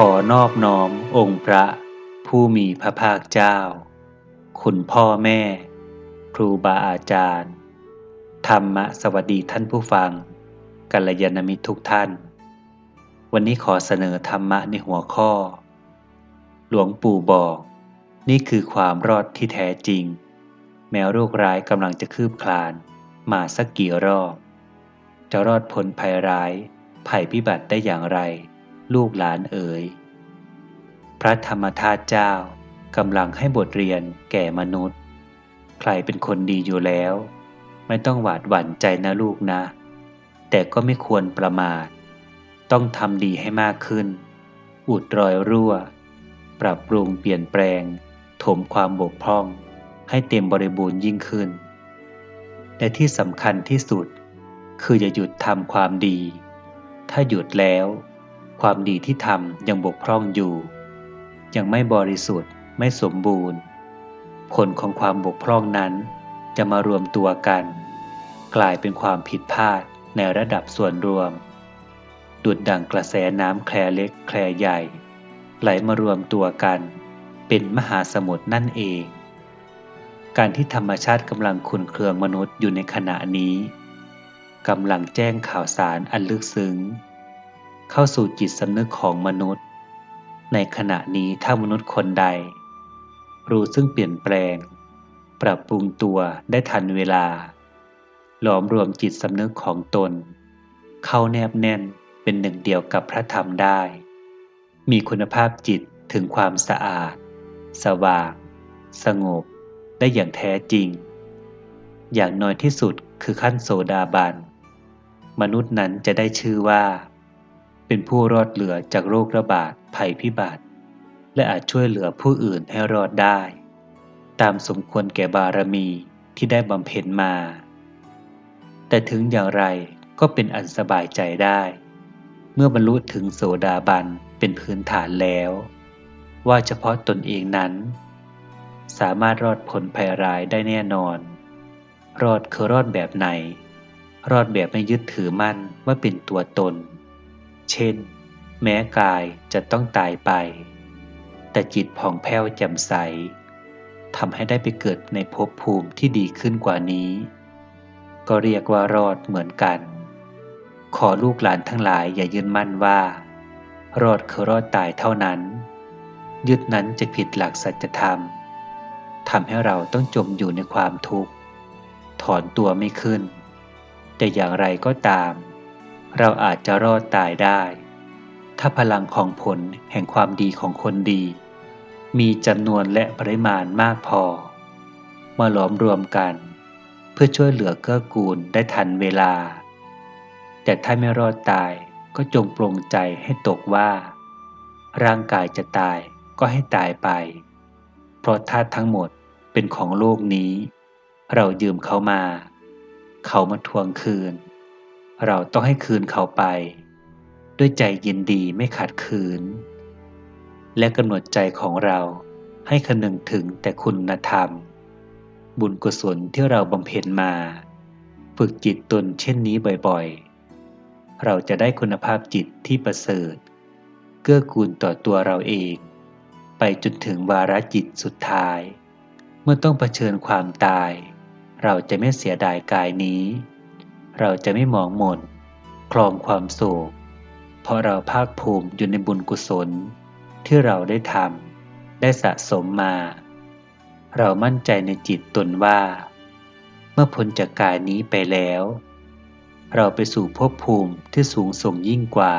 ขอนอบน้อมองค์พระผู้มีพระภาคเจ้า คุณพ่อแม่ ครูบาอาจารย์ ธรรมะสวัสดีท่านผู้ฟัง กัลยาณมิตรทุกท่าน วันนี้ขอเสนอธรรมะในหัวข้อ หลวงปู่บอก นี่คือความรอดที่แท้จริง แม้โรคร้ายกำลังจะคืบคลาน มาสักกี่รอบ จะรอดพ้นภัยร้าย ภัยพิบัติได้อย่างไร ลูกหลานเอ๋ย พระธรรมทาสเจ้ากำลังให้บทเรียนแก่มนุษย์ ใครเป็นคนดีอยู่แล้ว ไม่ต้องหวาดหวั่นใจนะลูกนะ แต่ก็ไม่ควรประมาท ต้องทำดีให้มากขึ้น อุดรอยรั่ว ปรับปรุงเปลี่ยนแปลง ถมความบกพร่อง ให้เต็มบริบูรณ์ยิ่งขึ้น และที่สำคัญที่สุด คืออย่าหยุดทำความดี ถ้าหยุดแล้ว ความดีที่ทำยังบกพร่องอยู่ ยังไม่บริสุทธิ์ไม่สมบูรณ์ ผลของความบกพร่องนั้น จะมารวมตัวกัน กลายเป็นความผิดพลาดในระดับส่วนรวม ดุดดังกระแสน้ำแคลเล็กแคลใหญ่ ไหลมารวมตัวกัน เป็นมหาสมุทรนั่นเอง การที่ธรรมชาติกำลังขุนเครืองมนุษย์อยู่ในขณะนี้กำลังแจ้งข่าวสารอันลึกซึ้ง เข้าสู่จิตสำนึกของมนุษย์ ในขณะนี้ถ้ามนุษย์คนใด รู้ซึ่งเปลี่ยนแปลง ปรับปรุงตัวได้ทันเวลา หลอมรวมจิตสำนึกของตน เข้าแนบแน่นเป็นหนึ่งเดียวกับพระธรรมได้ มีคุณภาพจิตถึงความสะอาด สว่าง สงบ ได้อย่างแท้จริง อย่างน้อยที่สุดคือขั้นโสดาบัน มนุษย์นั้นจะได้ชื่อว่า เป็นผู้รอดเหลือจากโรคระบาดภัยพิบัติ และอาจช่วยเหลือผู้อื่นให้รอดได้ ตามสมควรแก่บารมีที่ได้บำเพ็ญมา แต่ถึงอย่างไรก็เป็นอันสบายใจได้ เมื่อบรรลุถึงโสดาบันเป็นพื้นฐานแล้ว ว่าเฉพาะตนเองนั้น สามารถรอดพ้นภัยร้ายได้แน่นอน รอดคือรอดแบบไหน รอดแบบไม่ยึดถือมั่นว่าเป็นตัวตน เช่น แม้กายจะต้องตายไป แต่จิตผ่องแผ้วแจ่มใสทำให้ได้ไปเกิดในภพภูมิที่ดีขึ้นกว่านี้ ก็เรียกว่ารอดเหมือนกัน ขอลูกหลานทั้งหลายอย่ายืนมั่นว่า รอดคือรอดตายเท่านั้น ยึดนั้นจะผิดหลักสัจธรรมทำให้เราต้องจมอยู่ในความทุกข์ ถอนตัวไม่ขึ้น แต่อย่างไรก็ตาม เราอาจจะรอดตายได้ ถ้าพลังของผลแห่งความดีของคนดี มีจำนวนและปริมาณมากพอ มาหลอมรวมกัน เพื่อช่วยเหลือเกื้อกูลได้ทันเวลา แต่ถ้าไม่รอดตายก็จงปรงใจให้ตกว่า ร่างกายจะตายก็ให้ตายไป เพราะธาตุทั้งหมดเป็นของโลกนี้ เรายืมเขามา เขามาทวงคืน เราต้องให้คืนเขาไป ด้วยใจยินดีไม่ขาดคืน และกำหนดใจของเราให้คนึงถึงแต่คุณธรรม บุญกุศลที่เราบำเพ็ญมา ฝึกจิตตนเช่นนี้บ่อยๆ เราจะได้คุณภาพจิตที่ประเสริฐ เกื้อกูลต่อตัวเราเอง ไปจนถึงวาระจิตสุดท้าย เมื่อต้องเผชิญความตาย เราจะไม่เสียดายกายนี้ เราจะไม่มองหม่นคลองความโศก เพราะเราภาคภูมิอยู่ในบุญกุศล ที่เราได้ทำได้สะสมมา เรามั่นใจในจิตตนว่า เมื่อพ้นจากกายนี้ไปแล้ว เราไปสู่ภพภูมิที่สูงส่งยิ่งกว่า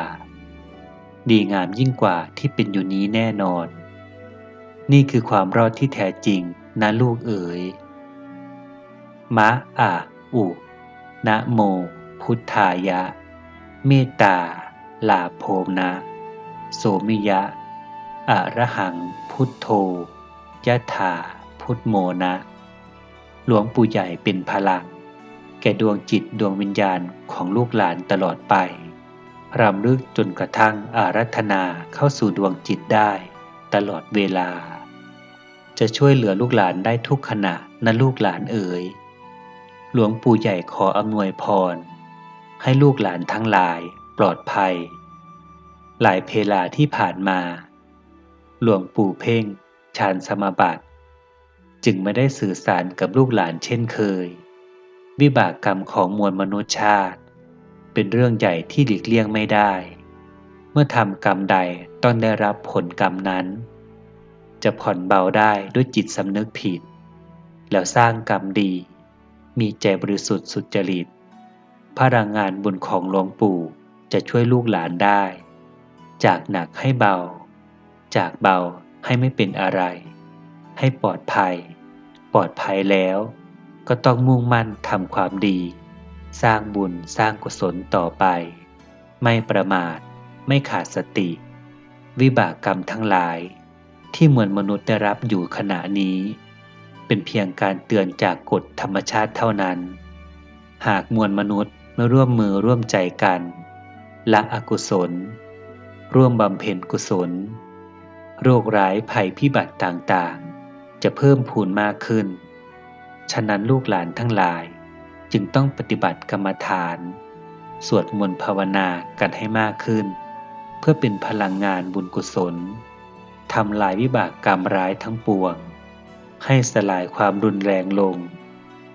ดีงามยิ่งกว่าที่เป็นอยู่นี้แน่นอน นี่คือความรอดที่แท้จริงนะลูกเอ๋ยมะอะอุ นะโมพุทธายะ เมตตา ลาโภนะ โสมิยะ อะระหังพุทโธยะถาพุทโมนะ หลวงปู่ใหญ่เป็นพลัง แก่ดวงจิตดวงวิญญาณของลูกหลานตลอดไป รำลึกจนกระทั่งอารัธนาเข้าสู่ดวงจิตได้ตลอดเวลา จะช่วยเหลือลูกหลานได้ทุกขณะนะลูกหลานเอ๋ย หลวงปู่ใหญ่ขออำนวยพร ให้ลูกหลานทั้งหลายปลอดภัย หลายเพลาที่ผ่านมา หลวงปู่เพ่งฌานสมาบัติ จึงไม่ได้สื่อสารกับลูกหลานเช่นเคย วิบากกรรมของมวลมนุษยชาติ เป็นเรื่องใหญ่ที่หลีกเลี่ยงไม่ได้ เมื่อทำกรรมใดต้องได้รับผลกรรมนั้น จะผ่อนเบาได้ด้วยจิตสำนึกผิด แล้วสร้างกรรมดี มีใจบริสุทธิ์สุจริต พลังงานบุญของหลวงปู่จะช่วยลูกหลานได้ จากหนักให้เบา จากเบาให้ไม่เป็นอะไร ให้ปลอดภัย ปลอดภัยแล้ว ก็ต้องมุ่งมั่นทำความดี สร้างบุญสร้างกุศลต่อไป ไม่ประมาท ไม่ขาดสติ วิบากกรรมทั้งหลาย ที่เหมวลมนุษย์ได้รับอยู่ขณะนี้ เป็นเพียงการเตือนจากกฎธรรมชาติเท่านั้น หากมวลมนุษย์มาร่วมมือร่วมใจกันละอกุศล ร่วมบำเพ็ญกุศล โรคร้ายภัยพิบัติต่างๆ จะเพิ่มพูนมากขึ้น ฉะนั้นลูกหลานทั้งหลายจึงต้องปฏิบัติกรรมฐาน สวดมนต์ภาวนากันให้มากขึ้น เพื่อเป็นพลังงานบุญกุศลทำลายวิบากกรรมร้ายทั้งปวง ให้สลายความรุนแรงลง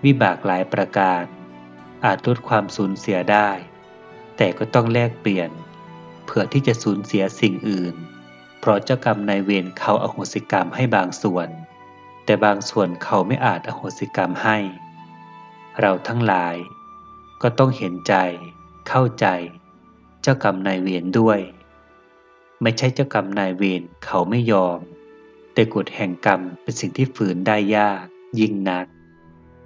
วิบากหลายประการ อาจลดความสูญเสียได้ แต่ก็ต้องแลกเปลี่ยน เพื่อที่จะสูญเสียสิ่งอื่น เพราะเจ้ากรรมนายเวรเขาอาโหสิกรรมให้บางส่วน แต่บางส่วนเขาไม่อาจอโหสิกรรมให้ เราทั้งหลาย ก็ต้องเห็นใจ เข้าใจ เจ้ากรรมนายเวรด้วย ไม่ใช่เจ้ากรรมนายเวรเขาไม่ยอม แต่กฎแห่งกรรมเป็นสิ่งที่ฝืนได้ยากยิ่งนัก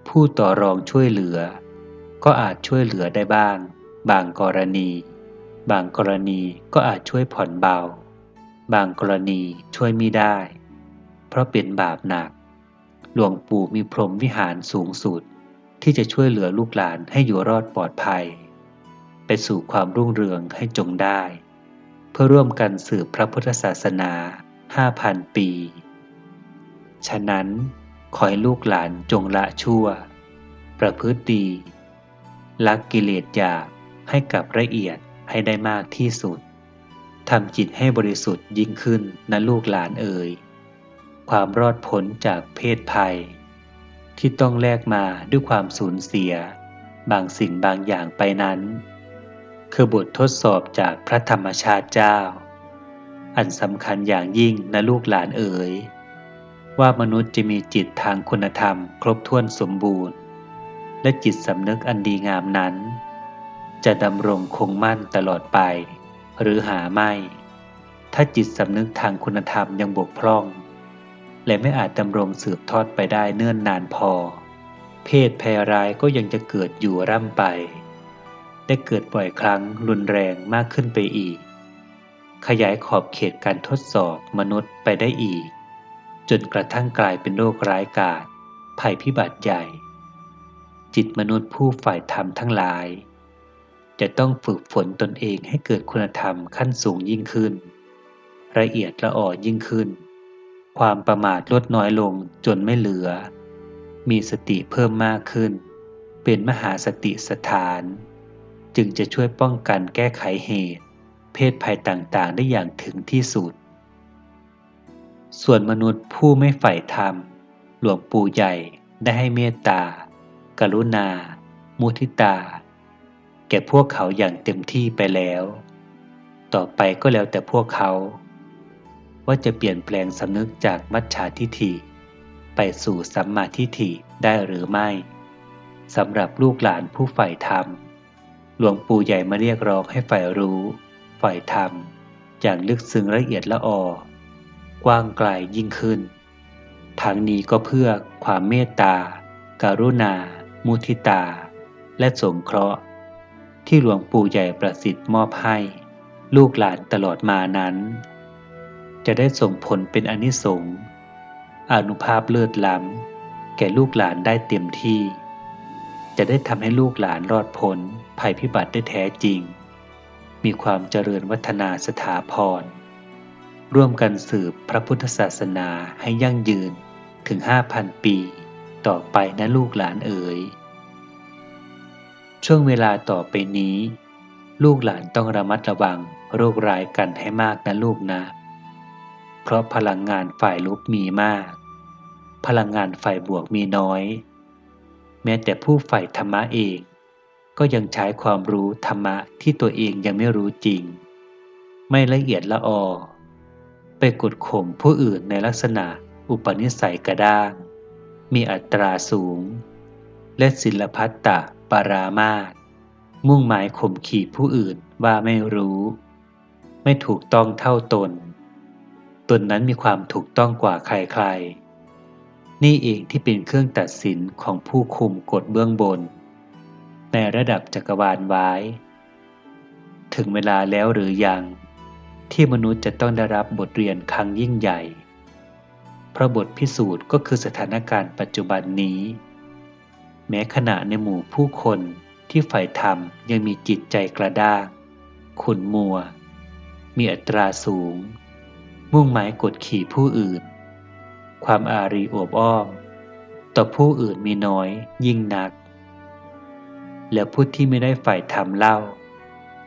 ผู้ต่อรองช่วยเหลือ ก็อาจช่วยเหลือได้บ้าง บางกรณี บางกรณีก็อาจช่วยผ่อนเบา บางกรณีช่วยไม่ได้ เพราะเป็นบาปหนัก หลวงปู่มีพรหมวิหารสูงสุด ที่จะช่วยเหลือลูกหลานให้อยู่รอดปลอดภัย ไปสู่ความรุ่งเรืองให้จงได้ เพื่อร่วมกันสืบพระพุทธศาสนา ห้าพันปี ฉะนั้นขอให้ลูกหลานจงละชั่ว ประพฤติดีละกิเลสหยาบให้กับละเอียดให้ได้มากที่สุดทำจิตให้บริสุทธิ์ยิ่งขึ้นนะลูกหลานเอ่ย ความรอดพ้นจากเพศภัย ที่ต้องแลกมาด้วยความสูญเสีย บางสิ่งบางอย่างไปนั้น คือบททดสอบจากพระธรรมชาติเจ้า อันสำคัญอย่างยิ่งนะลูกหลานเอ๋ย ว่ามนุษย์จะมีจิตทางคุณธรรม ครบถ้วนสมบูรณ์ และจิตสำนึกอันดีงามนั้น จะดำรงคงมั่นตลอดไป หรือหาไม่ ถ้าจิตสำนึกทางคุณธรรมยังบกพร่อง และไม่อาจดำรงสืบทอดไปได้เนื่อนนานพอ เพศแพรร้ายก็ยังจะเกิดอยู่ร่ำไปได้เกิดบ่อยครั้งรุนแรงมากขึ้นไปอีก ขยายขอบเขตการทดสอบมนุษย์ไปได้อีก จนกระทั่งกลายเป็นโรคร้ายกาจภัยพิบัติใหญ่ จิตมนุษย์ผู้ฝ่ายธรรมทั้งหลาย จะต้องฝึกฝนตนเองให้เกิดคุณธรรมขั้นสูงยิ่งขึ้น ละเอียดละอ่อยิ่งขึ้น ความประมาทลดน้อยลงจนไม่เหลือ มีสติเพิ่มมากขึ้น เป็นมหาสติสถาน จึงจะช่วยป้องกันแก้ไขเหตุ เพศภัยต่างๆ ได้อย่างถึงที่สุด ส่วนมนุษย์ผู้ไม่ใฝ่ธรรม หลวงปู่ใหญ่ได้ให้เมตตา กรุณา มุทิตา แก่พวกเขาอย่างเต็มที่ไปแล้ว ต่อไปก็แล้วแต่พวกเขา ว่าจะเปลี่ยนแปลงสำนึกจากมัจฉาทิฐิ ไปสู่สัมมาทิฏฐิได้หรือไม่สำหรับลูกหลานผู้ใฝ่ธรรม หลวงปู่ใหญ่มาเรียกร้องให้ใฝ่รู้ ฝ่ธรรม อย่างลึกซึ้งละเอียดละออกว้างไกลยิ่งขึ้น ทั้งนี้ก็เพื่อความเมตตาการุณา มุทิตา และสงเคราะห์ ที่หลวงปู่ใหญ่ประสิทธิ์มอบให้ ลูกหลานตลอดมานั้น จะได้ส่งผลเป็นอนิสงส์อนุภาพเลิศล้ำ แก่ลูกหลานได้เต็มที่ จะได้ทำให้ลูกหลานรอดพ้นภัยพิบัติได้แท้จริง มีความเจริญวัฒนาสถาพร ร่วมกันสืบพระพุทธศาสนาให้ยั่งยืนถึง 5,000 ปี ต่อไปนะลูกหลานเอ๋ย ช่วงเวลาต่อไปนี้ ลูกหลานต้องระมัดระวังโรคร้ายกันให้มากนะลูกนะ เพราะพลังงานฝ่ายลบมีมาก พลังงานฝ่ายบวกมีน้อย แม้แต่ผู้ฝ่ายธรรมะเอง ก็ยังใช้ความรู้ธรรมะที่ตัวเองยังไม่รู้จริง ไม่ละเอียดละออ ไปกดข่มผู้อื่นในลักษณะอุปนิสัยกระด้าง มีอัตราสูง และศิลพัตตะปารามาสมุ่งหมายข่มขีผู้อื่นว่าไม่รู้ ไม่ถูกต้องเท่าตน ตนนั้นมีความถูกต้องกว่าใครๆ นี่เองที่เป็นเครื่องตัดสินของผู้คุมกฎเบื้องบน ในระดับจักรวาลไว้ ถึงเวลาแล้วหรือยัง ที่มนุษย์จะต้องได้รับบทเรียนครั้งยิ่งใหญ่ เพราะบทพิสูจน์ก็คือสถานการณ์ปัจจุบันนี้ แม้ขณะในหมู่ผู้คนที่ฝ่ายธรรมยังมีจิตใจกระด้างขุนมัว มีอัตราสูง มุ่งหมายกดขี่ผู้อื่น ความอารีโอบอ้อม ต่อผู้อื่นมีน้อยยิ่งนัก แล้วผู้ที่ไม่ได้ฝ่ายธรรมเล่า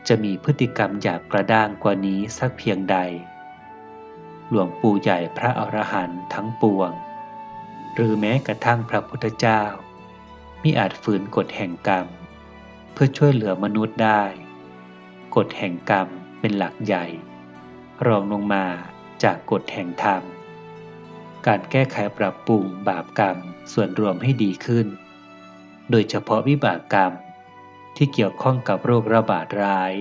จะมีพฤติกรรมหยาบกระด้างกว่านี้สักเพียงใด หลวงปู่ใหญ่พระอรหันต์ทั้งปวง หรือแม้กระทั่งพระพุทธเจ้ามิอาจฝืนกฎแห่งกรรม เพื่อช่วยเหลือมนุษย์ได้ กฎแห่งกรรมเป็นหลักใหญ่ รองลงมาจากกฎแห่งธรรม การแก้ไขปรับปรุงบาปกรรมส่วนรวมให้ดีขึ้น โดยเฉพาะวิบากกรรม ที่เกี่ยวข้องกับโรคระบาดร้าย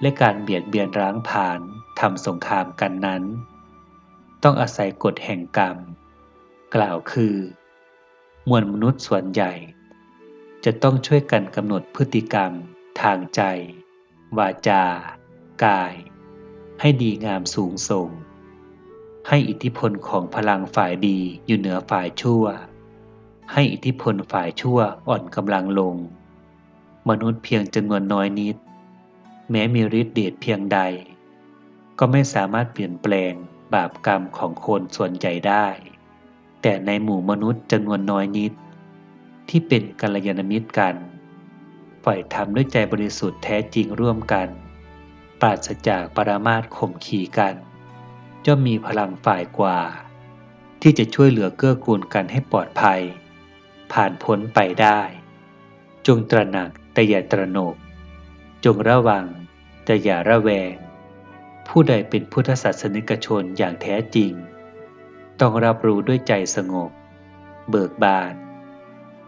และการเบียดเบียนร้างผานทำสงครามกันนั้น ต้องอาศัยกฎแห่งกรรม กล่าวคือ มวลมนุษย์ส่วนใหญ่ จะต้องช่วยกันกำหนดพฤติกรรม ทางใจ วาจา กาย ให้ดีงามสูงส่ง ให้อิทธิพลของพลังฝ่ายดีอยู่เหนือฝ่ายชั่ว ให้อิทธิพลฝ่ายชั่วอ่อนกำลังลง มนุษย์เพียงจำนวนน้อยนิด แม้มีฤทธิ์เดชเพียงใด ก็ไม่สามารถเปลี่ยนแปลงบาปกรรมของคนส่วนใหญ่ได้ แต่ในหมู่มนุษย์จำนวนน้อยนิด ที่เป็นกัลยาณมิตรกัน ฝ่ายทำด้วยใจบริสุทธิ์แท้จริงร่วมกัน ปราศจากปรามาสข่มขีกันจะมีพลังฝ่ายกว่า ที่จะช่วยเหลือเกื้อกูลกันให้ปลอดภัย ผ่านพ้นไปได้ จงตระหนัก แต่อย่าตระหนก จงระวัง แต่อย่าระแวง ผู้ใดเป็นพุทธศาสนิกชนอย่างแท้จริง ต้องรับรู้ด้วยใจสงบ เบิกบาน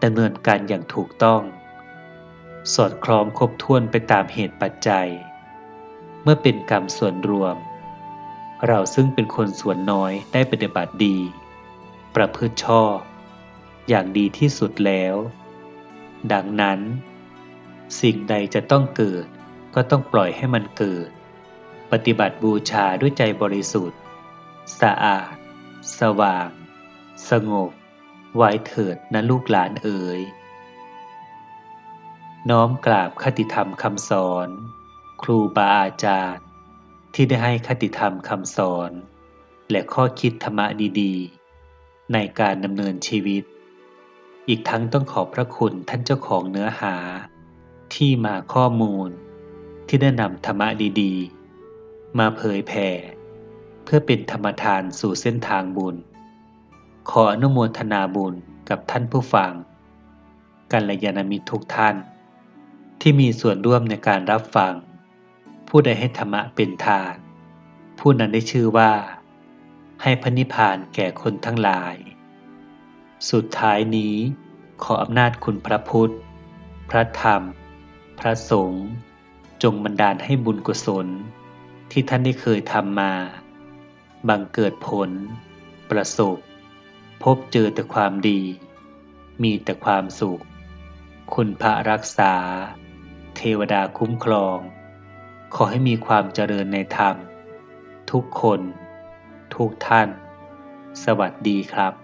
ดำเนินการอย่างถูกต้อง สอดคล้องครบถ้วนไปตามเหตุปัจจัย เมื่อเป็นกรรมส่วนรวม เราซึ่งเป็นคนส่วนน้อยได้ปฏิบัติดี ประพฤติชอบ อย่างดีที่สุดแล้ว ดังนั้น สิ่งใดจะต้องเกิด ก็ต้องปล่อยให้มันเกิด ปฏิบัติบูชาด้วยใจบริสุทธิ์ สะอาด สว่าง สงบ ไว้เถิดนะลูกหลานเอ๋ย น้อมกราบคติธรรมคำสอน ครูบาอาจารย์ ที่ได้ให้คติธรรมคำสอน และข้อคิดธรรมะดีๆ ในการดำเนินชีวิต อีกทั้งต้องขอบพระคุณท่านเจ้าของเนื้อหา ที่มาข้อมูล ที่ได้นำธรรมะดีๆ มาเผยแผ่ เพื่อเป็นธรรมทานสู่เส้นทางบุญ ขออนุโมทนาบุญกับท่านผู้ฟังกัลยาณมิตรทุกท่าน ที่มีส่วนร่วมในการรับฟัง ผู้ใดให้ธรรมะเป็นทาน ผู้นั้นได้ชื่อว่า ให้พระนิพพานแก่คนทั้งหลาย สุดท้ายนี้ขออำนาจคุณพระพุทธ พระธรรม พระสงฆ์จงบันดาลให้บุญกุศล ที่ท่านได้เคยทำมา บังเกิดผล ประสบ พบเจอแต่ความดี มีแต่ความสุข คุณพระรักษา เทวดาคุ้มครอง ขอให้มีความเจริญในธรรม ทุกคน ทุกท่าน สวัสดีครับ